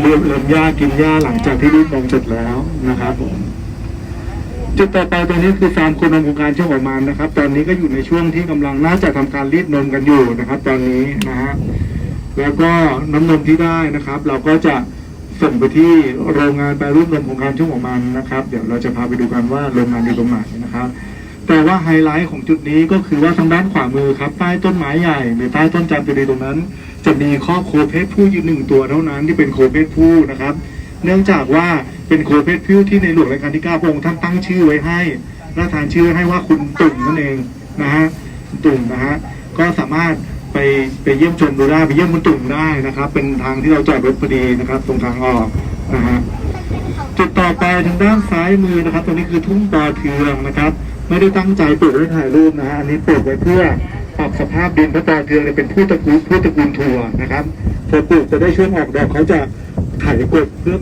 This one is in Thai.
เลี้ยงเลี้ยงหญ้ากินหญ้าหลังจากที่รีดนมเสร็จแล้วนะครับผมจุดต่อไปตรงนี้คือฟาร์มโคนมโครงการช่วงประมานะครับ ตอนนี้ก็อยู่ในช่วงที่กำลังน่าจะทำการรีดนมกันอยู่นะครับ ตอนนี้นะฮะแล้วก็น้ำนมที่ได้นะครับ เราก็จะส่งไปที่โรงงานแปรรูปนมโครงการช่วงประมานะครับ เดี๋ยวเราจะพาไปดูกันว่าโรงงานอยู่ตรงไหนนะครับ แต่ว่าไฮไลท์ของจุดนี้ก็คือว่าทางด้านขวามือครับ ใต้ต้นไม้ใหญ่หรือใต้ต้นจามจุรีตรงนั้น จะมีข้อโคเพศผู้อยู่หนึ่งตัวเท่านั้นที่เป็นโคเพศผู้นะครับ เนื่องจากว่าเป็นโคเพศผู้ที่ในหลวงรัชกาลที่เก้าพระองค์ท่านตั้งชื่อไว้ให้และทานชื่อให้ว่าคุณตุ่มนั่นเองนะฮะตุ่มนะฮะก็สามารถไปไปเยี่ยมชมดูได้ไปเยี่ยมคุณตุ่มได้นะครับ เป็นทางที่เราจอดรถพอดีนะครับ ตรงทางออกนะฮะจุดต่อไปทางด้านซ้ายมือนะครับ ตรงนี้คือทุ่งปอเทืองนะครับ ไม่ได้ตั้งใจปลูกไว้ถ่ายรูปนะฮะอันนี้ปลูกไว้เพื่อปรับสภาพดินเพราะตอเทือเนี่ยเป็นพืชตระกูลพืชตระกูลถั่วนะครับพอปลูกจะได้ช่วงออกดอกเขาจะไถกบเพื่อ